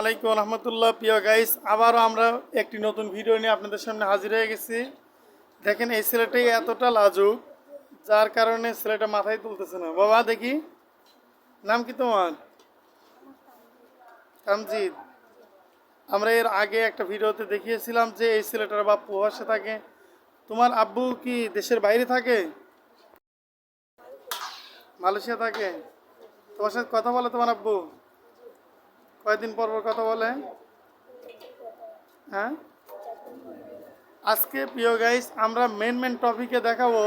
আলাইকুম রহমতুল্লাহ। প্রিয় গাইস আবারও আমরা একটি নতুন ভিডিও নিয়ে আপনাদের সামনে হাজির হয়ে গেছি। দেখেন এই ছেলেটাই এতটা লাজুক, যার কারণে ছেলেটা মাথায় তুলতেছে না। বাবা, দেখি। নাম কি তোমার? তামজিদ। আমরা এর আগে একটা ভিডিওতে দেখিয়েছিলাম যে এই ছেলেটার বাপ প্রবাসে থাকে। তোমার আব্বু কি দেশের বাইরে থাকে? মালয়েশিয়া থাকে? তোমার সাথে কথা বলে তোমার আব্বু। কয়দিন পর পর কথা বলে হ্যাঁ? আজকে প্রিয় গাইস আমরা মেন মেন টপিকে দেখাবো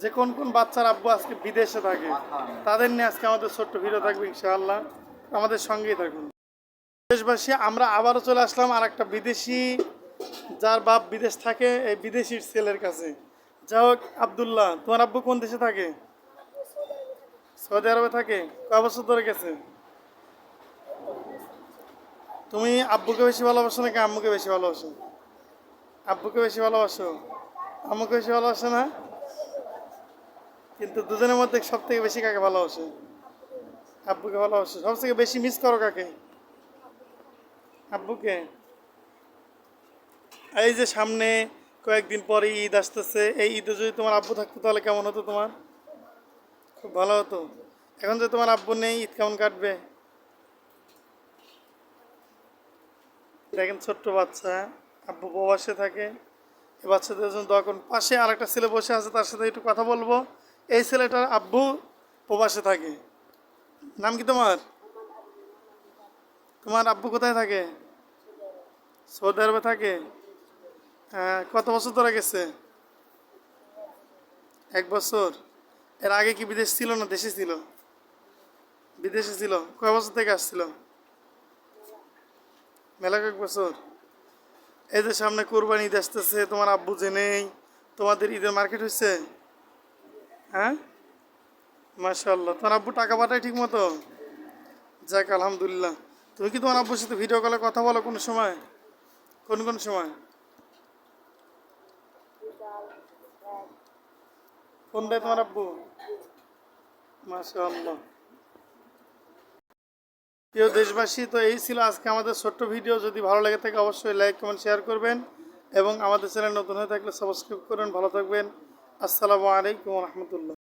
যে কোন কোন বাচ্চার আব্বু আজকে বিদেশে থাকে। তাদের নিয়ে আজকে আমাদের ছোট্ট ভিডিও থাকবে ইনশাআল্লাহ। আমাদের সঙ্গেই থাকুন। দেশবাসী, আমরা আবারও চলে আসলাম আর একটা বিদেশি, যার বাপ বিদেশ থাকে, এই বিদেশির ছেলের কাছে। যাই হোক, আবদুল্লাহ, তোমার আব্বু কোন দেশে থাকে? সৌদি আরবে থাকে। কয় বছর ধরে গেছে? তুমি আব্বুকে বেশি ভালোবাসো নাকি আম্মুকে বেশি ভালোবাসো? আব্বুকে বেশি ভালোবাসো? আম্মুকে বেশি ভালোবাসো না? কিন্তু দুজনের মধ্যে সব থেকে বেশি কাকে ভালোবাসো? আব্বুকে ভালোবাসো। সব থেকে বেশি মিস করো কাকে? আব্বুকে? এই যে সামনে কয়েকদিন পরে ঈদ আসতেছে, এই ঈদে যদি তোমার আব্বু থাকতো তাহলে কেমন হতো তোমার? খুব ভালো হতো। এখন যে তোমার আব্বু নেই, ঈদ কেমন কাটবে? দেখেন ছোট্ট বাচ্চা, আব্বু প্রবাসে থাকে। এই বাচ্চাদের জন্য দোয়া পাশে আরেকটা ছেলে বসে আছে, তার সাথে একটু কথা বলব। এই ছেলেটার আব্বু প্রবাসে থাকে। নাম কি তোমার? তোমার আব্বু কোথায় থাকে? সৌদি আরবে থাকে। হ্যাঁ কত বছর ধরে গেছে? এক বছর। এর আগে কি বিদেশ ছিল না? দেশে ছিল। বিদেশে ছিল। কয় বছর থেকে আসছিল? মেলা কয়েক বছর। এই যে সামনে কোরবানি ঈদ আসতেছে, তোমার আব্বু যে নেই, তোমাদের ঈদের মার্কেট হয়েছে? হ্যাঁ? মাশাল্লাহ তোমার আব্বু টাকা পাঠায় ঠিক মতো? যাক, আলহামদুলিল্লাহ। তুমি কি তোমার আব্বুর সাথে ভিডিও কলে কথা বলো কোনো সময়? কোন কোন সময়? ফোন দেয় তোমার আব্বু? মাশাল্লাহ প্রিয় দেশবাসী, তো এই ছিল আজকে আমাদের ছোট্ট ভিডিও। যদি ভালো লেগে থাকে, অবশ্যই লাইক কমেন্ট শেয়ার করবেন এবং আমাদের চ্যানেল নতুন হয়ে থাকলে সাবস্ক্রাইব করবেন ভালো থাকবেন। আসসালামু আলাইকুম রহমতুল্লাহ।